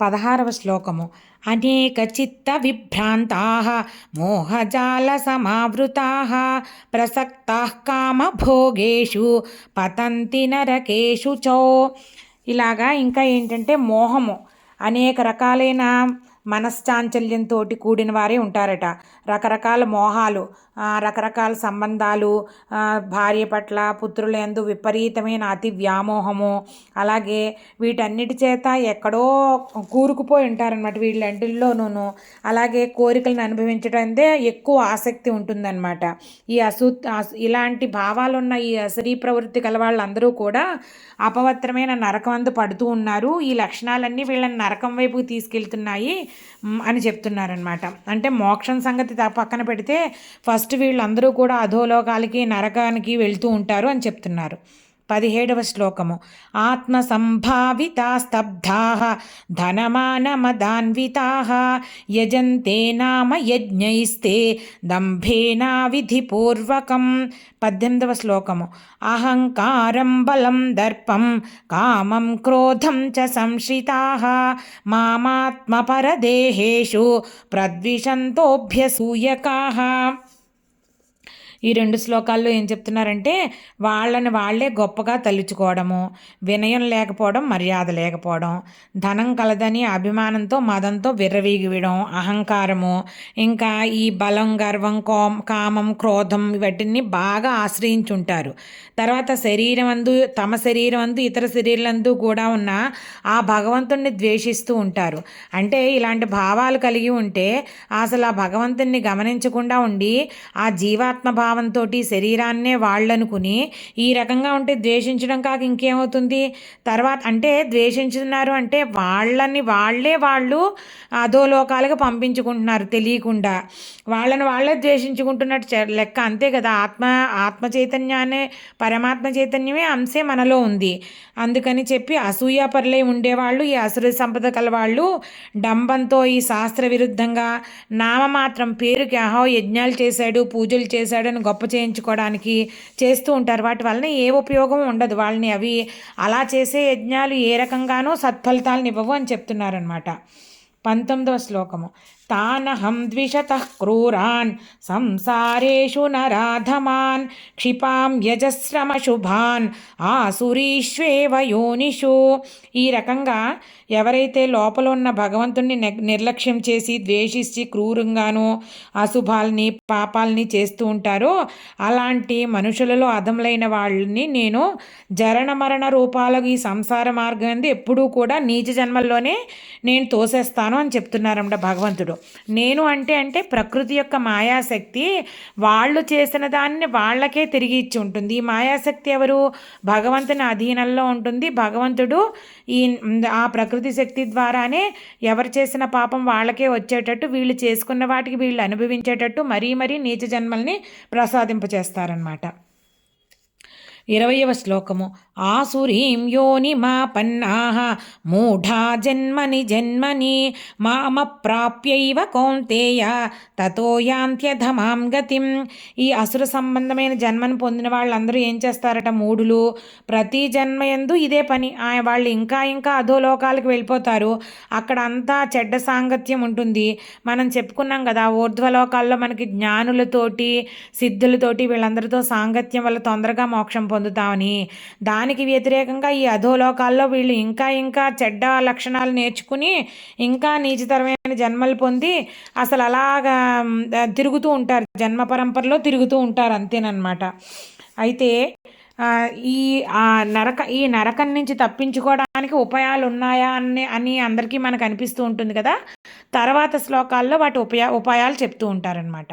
పదహారవ శ్లోకము. అనేక చిత్త విభ్రాంతా మోహజాల సమావృతా ప్రసక్తా కామభోగేషు పతంతి నరకేషు చో. ఇలాగా ఇంకా ఏంటంటే మోహము. అనేక రకాలైన మనశ్చాంచల్యంతో కూడిన వారే ఉంటారట. రకరకాల మోహాలు రకరకాల సంబంధాలు భార్య పట్ల పుత్రులందు విపరీతమైన అతి వ్యామోహము. అలాగే వీటన్నిటి చేత ఎక్కడో కూరుకుపోయి ఉంటారనమాట వీళ్ళంటిల్లోనూ అలాగే కోరికలను అనుభవించడందే ఎక్కువ ఆసక్తి ఉంటుందన్నమాట. ఈ అసూ ఇలాంటి భావాలు ఉన్న ఈ అసరీ ప్రవృత్తి గల వాళ్ళందరూ కూడా అపవిత్రమైన నరకమందు పడుతూ ఉన్నారు. ఈ లక్షణాలన్నీ వీళ్ళని నరకం వైపుకి తీసుకెళ్తున్నాయి. అని చెప్తున్నారనమాట అంటే మోక్షం సంగతి పక్కన పెడితే ఫస్ట్ వీళ్ళందరూ కూడా అధోలోకాలకి నరకానికి వెళ్తూ ఉంటారు అని చెప్తున్నారు. పదిహేడవ శ్లోకము. ఆత్మ సంభావితా స్తబ్ధా ధనమానమదాన్వితా యజంతే నామ యజ్ఞైస్తే దంభేనా విధిపూర్వకం పద్దెనిమిదవ శ్లోకము. అహంకారం బలం దర్పం కామం క్రోధం చ సంశ్రితా మామాత్మపరదేహేషు ప్రద్విషంతోభ్యసూయకా. ఈ రెండు శ్లోకాల్లో ఏం చెప్తున్నారంటే వాళ్ళని వాళ్ళే గొప్పగా తలుచుకోవడము వినయం లేకపోవడం మర్యాద లేకపోవడం ధనం కలదని అభిమానంతో మదంతో విర్రవీగివడం అహంకారము ఇంకా ఈ బలం గర్వం కోం కామం క్రోధం వీటిని బాగా ఆశ్రయించుంటారు. తర్వాత శరీరం అందు తమ శరీరం అందు ఇతర శరీరాలందు కూడా ఉన్న ఆ భగవంతుణ్ణి ద్వేషిస్తూ ఉంటారు. అంటే ఇలాంటి భావాలు కలిగి ఉంటే అసలు ఆ భగవంతుణ్ణి గమనించకుండా ఉండి ఆ జీవాత్మ భావం భావంతో శరీరాన్నే వాళ్ళనుకుని ఈ రకంగా ఉంటే ద్వేషించడం కాక ఇంకేమవుతుంది? తర్వాత అంటే ద్వేషించుతున్నారు అంటే వాళ్ళని వాళ్ళే వాళ్ళు అధోలోకాలకు పంపించుకుంటున్నారు తెలియకుండా. వాళ్ళని వాళ్ళే ద్వేషించుకుంటున్నట్టు లెక్క అంతే కదా. ఆత్మ ఆత్మ చైతన్యాన్ని పరమాత్మ చైతన్యమే అంశే మనలో ఉంది. అందుకని చెప్పి అసూయాపరులై ఉండేవాళ్ళు ఈ అసుర సంపద కలవాళ్ళు డంబంతో ఈ శాస్త్ర విరుద్ధంగా నామమాత్రం పేరుకి అహో యజ్ఞాలు చేశాడు పూజలు చేశాడు అని గొప్ప చేయించుకోవడానికి చేస్తూ ఉంటారు. వాటి వలన ఏ ఉపయోగం ఉండదు. వాళ్ళని అవి అలా చేసే యజ్ఞాలు ఏ రకంగానూ సత్ఫలితాలను ఇవ్వవు అని చెప్తున్నారనమాట పంతొమ్మిదవ శ్లోకము. తానహం ద్విషత క్రూరాన్ సంసారేషు నరాధమాన్ క్షిపాం యజశ్రమశుభాన్ ఆసురీష్వేవ యోనిషు. ఈ రకంగా ఎవరైతే లోపల ఉన్న భగవంతుణ్ణి నిర్లక్ష్యం చేసి ద్వేషించి క్రూరంగానో అశుభాల్ని పాపాలని చేస్తూ ఉంటారో అలాంటి మనుషులలో అదములైన వాళ్ళని నేను జరణ మరణ రూపాలకు ఈ సంసార మార్గం ఎప్పుడూ కూడా నీచ జన్మల్లోనే నేను తోసేస్తాను అని చెప్తున్నారన్నమాట భగవంతుడు. నేను అంటే అంటే ప్రకృతి యొక్క మాయాశక్తి వాళ్ళు చేసిన దాన్ని వాళ్ళకే తిరిగి ఇచ్చి ఉంటుంది. ఈ మాయాశక్తి ఎవరు? భగవంతుని అధీనంలో ఉంటుంది. భగవంతుడు ఈ ఆ ప్రకృతి శక్తి ద్వారానే ఎవరు చేసిన పాపం వాళ్ళకే వచ్చేటట్టు వీళ్ళు చేసుకున్న వాటికి వీళ్ళు అనుభవించేటట్టు మరీ మరీ నీచ జన్మల్ని ప్రసాదింపచేస్తారనమాట ఇరవయవ శ్లోకము. ఆసురీం యోని మా పన్నాహ మూఢా జన్మని జన్మని మామ ప్రాప్యైవ కౌంతేయ తతో యాంత్యధమాం గతిం. ఈ అసుర సంబంధమైన జన్మను పొందిన వాళ్ళందరూ ఏం చేస్తారట మూడులు ప్రతి జన్మ ఎందు ఇదే పని. వాళ్ళు ఇంకా ఇంకా అధోలోకాలకు వెళ్ళిపోతారు. అక్కడ అంతా చెడ్డ సాంగత్యం ఉంటుంది. మనం చెప్పుకున్నాం కదా ఊర్ధ్వలోకాల్లో మనకి జ్ఞానులతోటి సిద్ధులతోటి వీళ్ళందరితో సాంగత్యం వల్ల తొందరగా మోక్షం పొందుతామని దానికి వ్యతిరేకంగా ఈ అధోలోకాల్లో వీళ్ళు ఇంకా ఇంకా చెడ్డ లక్షణాలు నేర్చుకుని ఇంకా నీచతరమైన జన్మలు పొంది అసలు అలాగా తిరుగుతూ ఉంటారు. జన్మ పరంపరలో తిరుగుతూ ఉంటారు అంతేనమాట అయితే ఈ నరక ఈ నరకం నుంచి తప్పించుకోవడానికి ఉపాయాలు ఉన్నాయా అని అని అందరికీ మనకు అనిపిస్తూ ఉంటుంది కదా. తర్వాత శ్లోకాల్లో వాటి ఉపయా ఉపాయాలు చెప్తూ ఉంటారనమాట